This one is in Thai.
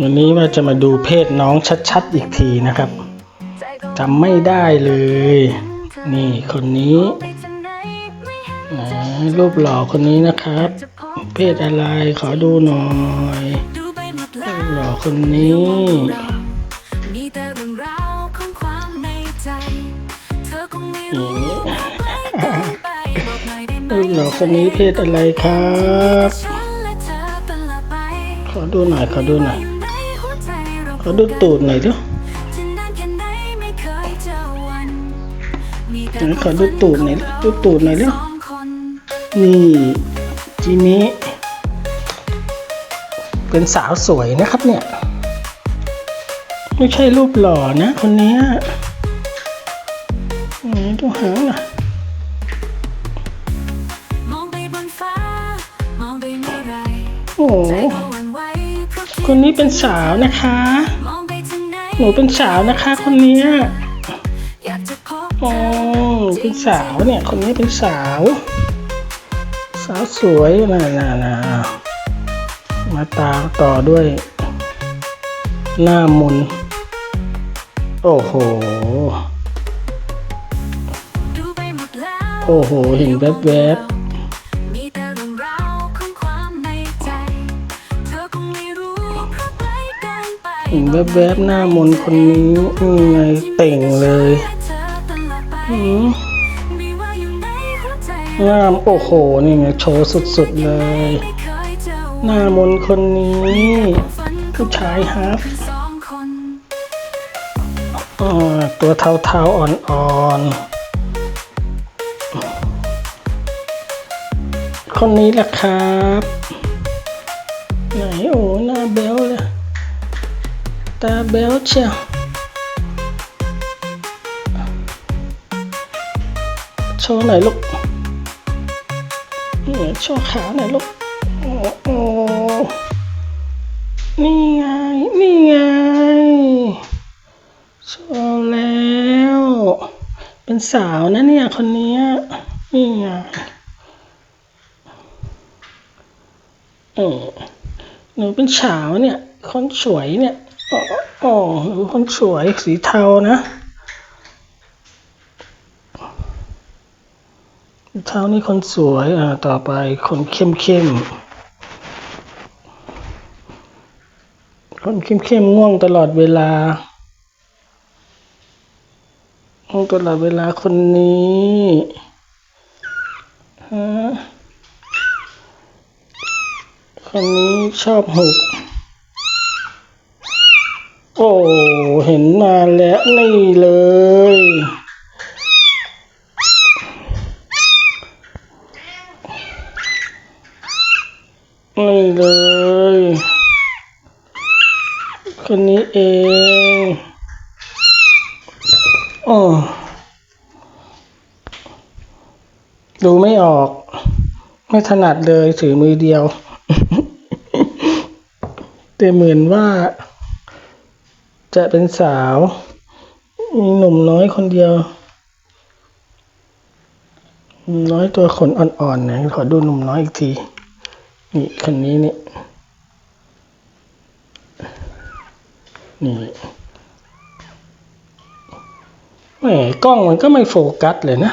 วันนี้ว่าจะมาดูเพศน้องชัดๆอีกทีนะครับจำไม่ได้เลย นี่คนนี้อ่ารูปหล่อคนนี้นะครับ เพศอะไรขอดูหน่อยรูปหล่อคนนี้มีแต่เรื่องราวของความในใจเธอคงไม่รู้ไปไปบอกหน่อยได้ไหมรูปหล่อคนนี้เพศอะไรครับฉันและเธอเป็นละไปขอดูหน่อยขอดูหน่อยอยู่ในหัวใจ เราดูตูดหน่อยดิจะนานแค่ไหนเขอดูตูดหน่อยดิดูตูดหน่อยดิสองคนนี่จีนี้ เป็นสาวสวยนะครับเนี่ย ไม่ใช่รูปหล่อนะคนนี้ยไหนดูหางหน่อยมองไปบนฟ้ามองไปเมื่อไรโอ้ คนนี้เป็นสาวนะคะ หนูเป็นสาวนะคะคนนี้ยอยากจะพบอ๋อเป็นสาวเนี่ย คนนี้เป็นสาว สาวสวยน่ะน่ะน่ะมาตามต่อด้วย หน้ามนโอ้โห โอ้โห เห็นแวบมี ห็นแวบๆหน้ามนคนนี้นี่ไงเต่งเลยอืมไม่ว่าอยู่ในหัวใจงามโอ้โห นี่ไงโชว์สุดๆเลย หน้ามนคนนี้ผู้ชายฮับสองคนอ่าตัวเทาๆอ่อนๆ คนนี้แหละครับ โชว์หน่อ้โชว์ขาหน่อ้นี่ไงนี่ไงโชว์แล้วเป็นสาวนะเนี่ย คนนี้นี่ไงเออหนูเป็นสาวเนี่ย คนสวยเนี่ย อ๋ออ๋อหนูคนสวยสีเทานะเทานี่คนสวย อ่า ต่อไปคนเข้มเข้มคนเข้มเข้มง่วงตลอดเวลาง่วงตลอดเวลาคนนี้ฮะคนนี้ชอบหุบ โอ้ เห็นมาแล้วนี่เลย นี่เลยคนนี้เองโอ้ดูไม่ออก ไม่ถนัดเลยถือมือเดียว แต่เหมือนว่า จะเป็นสาวมีหนุ่มน้อยคนเดียว น้อยตัวขนอ่อนๆนะขอดูหนุ่มน้อยอีกที นี่คนนี้นี่ นี่แหมกล้องมันก็ไม่โฟกัสเลยนะ